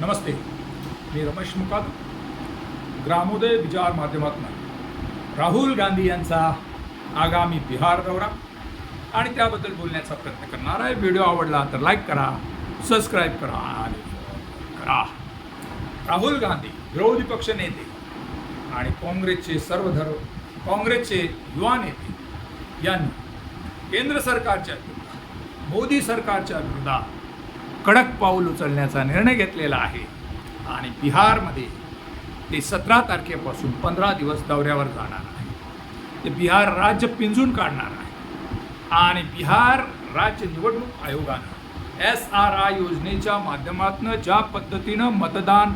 नमस्ते मी रमेश मुकाद ग्रामोदय विचार माध्यमातून राहुल गांधी यांचा आगामी बिहार दौरा आणि त्याबद्दल बोलण्याचा प्रयत्न करणार आहे. व्हिडिओ आवडला तर लाईक करा सबस्क्राईब करा आणि करा. राहुल गांधी विरोधी पक्ष नेते आणि काँग्रेसचे सर्वधर्म काँग्रेसचे युवा नेते यांनी केंद्र सरकारच्या विरोधात मोदी सरकारच्या विरोधात कडक पाऊल उचलण्याचा निर्णय घेतलेला आहे. आणि बिहारमध्ये ते सतरा तारखेपासून पंधरा दिवस दौऱ्यावर जाणार आहे. ते बिहार राज्य पिंजून काढणार आहे. आणि बिहार राज्य निवडणूक आयोगानं एस आर आय योजनेच्या माध्यमातून ज्या पद्धतीनं मतदान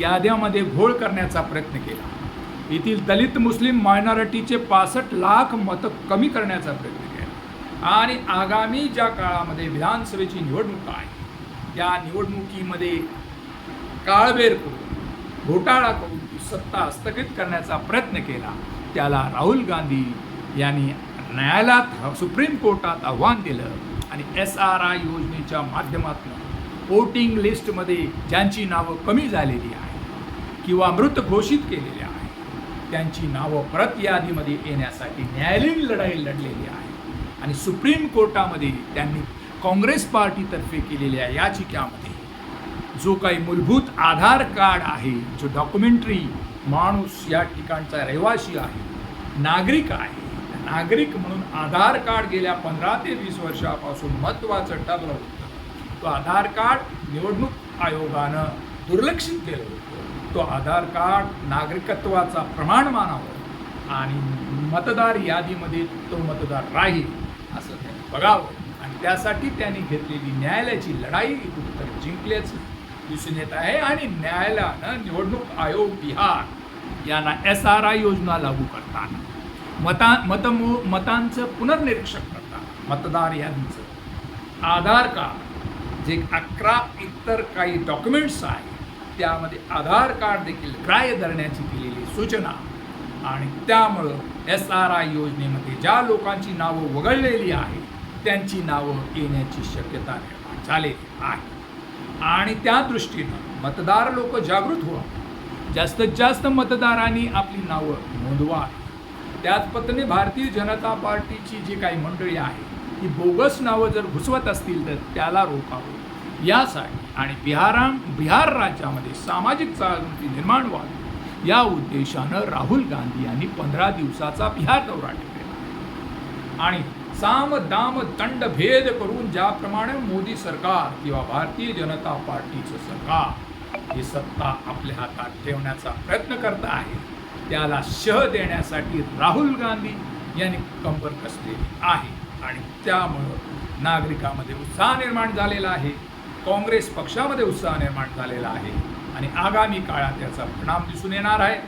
याद्यामध्ये घोळ करण्याचा प्रयत्न केला. येथील दलित मुस्लिम मायनॉरिटीचे पासष्ट लाख मतं कमी करण्याचा प्रयत्न केला. आणि आगामी ज्या काळामध्ये विधानसभेची निवडणूक आहे या निवडणुकीमध्ये काळबेर करून घोटाळा करून सत्ता स्थगित करण्याचा प्रयत्न केला त्याला राहुल गांधी यांनी न्यायालयात सुप्रीम कोर्टात आव्हान दिलं आणि एस आर आय योजनेच्या माध्यमातून वोटिंग लिस्टमध्ये ज्यांची नावं कमी झालेली आहे किंवा मृत घोषित केलेली आहे त्यांची नावं परत यादीमध्ये येण्यासाठी न्यायालयीन लढाई लढलेली आहे आणि सुप्रीम कोर्टामध्ये त्यांनी काँग्रेस पार्टीतर्फे केलेल्या याचिकामध्ये जो काही मूलभूत आधार कार्ड आहे जो डॉक्युमेंटरी माणूस या ठिकाणचा रहिवासी आहे नागरिक आहे नागरिक म्हणून आधार कार्ड गेल्या पंधरा ते वीस वर्षापासून महत्त्वाचं ठरलं होतं. तो आधार कार्ड निवडणूक आयोगानं दुर्लक्षित केलं होतं. तो आधार कार्ड नागरिकत्वाचा प्रमाण मानावं आणि मतदार यादीमध्ये तो मतदार राहील असं त्यांनी बघावं. त्यासाठी त्यांनी घेतलेली न्यायालयाची लढाई उत्तर जिंकल्याचं दिसून येत आहे. आणि न्यायालयानं निवडणूक आयोग बिहार यांना एस आर आय योजना लागू करताना मता मतमो मतांचं पुनर्निरीक्षण करताना मतदार यादीचं आधार कार्ड जे अकरा इतर काही डॉक्युमेंट्स आहेत त्यामध्ये आधार कार्ड देखील ग्राह्य धरण्याची केलेली सूचना आणि त्यामुळं एस आर आय योजनेमध्ये ज्या लोकांची नावं वगळलेली आहेत त्यांची नावं येण्याची शक्यता निर्माण झालेली आहे. आणि त्या दृष्टीनं मतदार लोक जागृत व्हा. जास्तीत जास्त मतदारांनी आपली नावं नोंदवा. त्याच पद्धतीने भारतीय जनता पार्टीची जी काही मंडळी आहे ती बोगस नावं जर घुसवत असतील तर त्याला रोखावं. यासाठी आणि बिहारा बिहार राज्यामध्ये सामाजिक जागृती निर्माण व्हावी. या उद्देशानं राहुल गांधी यांनी पंधरा दिवसाचा बिहार दौरा ठेवलेला आणि साम दाम दंड भेद करून ज्याप्रमाणे मोदी सरकार किंवा भारतीय जनता पार्टीचं सरकार ही सत्ता आपल्या हातात ठेवण्याचा प्रयत्न करत आहे त्याला शह देण्यासाठी राहुल गांधी यांनी कंबर कसलेली आहे. आणि त्यामुळं नागरिकामध्ये उत्साह निर्माण झालेला आहे काँग्रेस पक्षामध्ये उत्साह निर्माण झालेला आहे आणि आगामी काळात याचा परिणाम दिसून येणार आहे.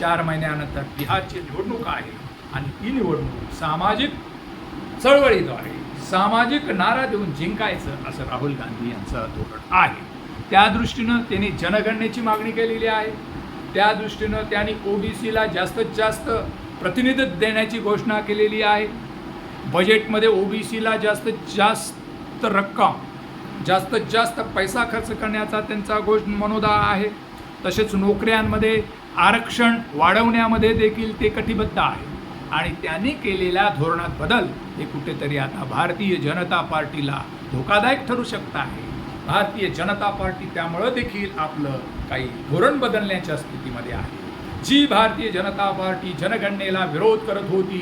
चार महिन्यानंतर बिहारची निवडणूक आहे आणि ही निवडणूक सामाजिक चळवळीद्वारे सामाजिक नारा देऊन जिंकायचं असं राहुल गांधी यांचं धोरण आहे. त्या दृष्टीनं त्यांनी जनगणनेची मागणी केलेली आहे. त्या दृष्टीनं त्यांनी ओबीसीला जास्तीत जास्त प्रतिनिधित्व देण्याची घोषणा केलेली आहे. बजेटमध्ये ओबीसीला जास्तीत जास्त रक्कम जास्तीत जास्त पैसा खर्च करण्याचा त्यांचा घोष मनोदा आहे. तसेच नोकऱ्यांमध्ये आरक्षण वाढवण्यामध्ये देखील ते कटिबद्ध आहे आणि त्यांनी केलेल्या धोरणात बदल हे कुठेतरी आता भारतीय जनता पार्टीला धोकादायक ठरू शकतं आहे. भारतीय जनता पार्टी त्यामुळं देखील आपलं काही धोरण बदलण्याच्या स्थितीमध्ये आहे. जी भारतीय जनता पार्टी जनगणनेला विरोध करत होती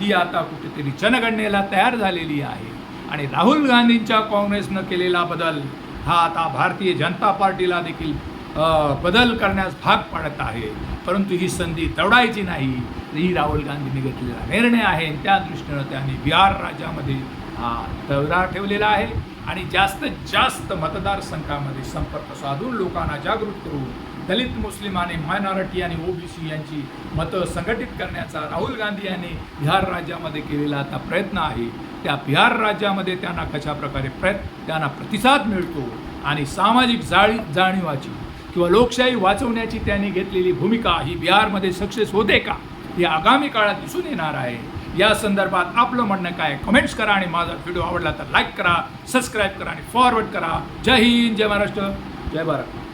ती आता कुठेतरी जनगणनेला तयार झालेली आहे. आणि राहुल गांधींच्या काँग्रेसनं केलेला बदल हा आता भारतीय जनता पार्टीला देखील बदल करण्यास भाग पाडत आहे. परंतु ही संधी दवडायची नाही. ही राहुल गांधींनी घेतलेला निर्णय आहे. त्या दृष्टीनं त्यांनी बिहार राज्यामध्ये हा दौरा ठेवलेला आहे. आणि जास्तीत जास्त मतदारसंघामध्ये संपर्क साधून लोकांना जागृत करून दलित मुस्लिम आणि मायनॉरिटी आणि ओबीसी यांची मतं संघटित करण्याचा राहुल गांधी यांनी बिहार राज्यामध्ये केलेला आता प्रयत्न आहे. त्या बिहार राज्यामध्ये त्यांना कशाप्रकारे प्रयत्न त्यांना प्रतिसाद मिळतो आणि सामाजिक जाळी जाणीवाची किंवा लोकशाही वाचवण्याची त्यांनी घेतलेली भूमिका ही बिहारमध्ये सक्सेस होते का हे आगामी काळात दिसून येणार आहे. या संदर्भात आपलं म्हणणं काय? कमेंट्स करा आणि माझा व्हिडिओ आवडला तर लाईक करा सबस्क्राईब करा आणि फॉरवर्ड करा. जय हिंद जय महाराष्ट्र. जय भारत.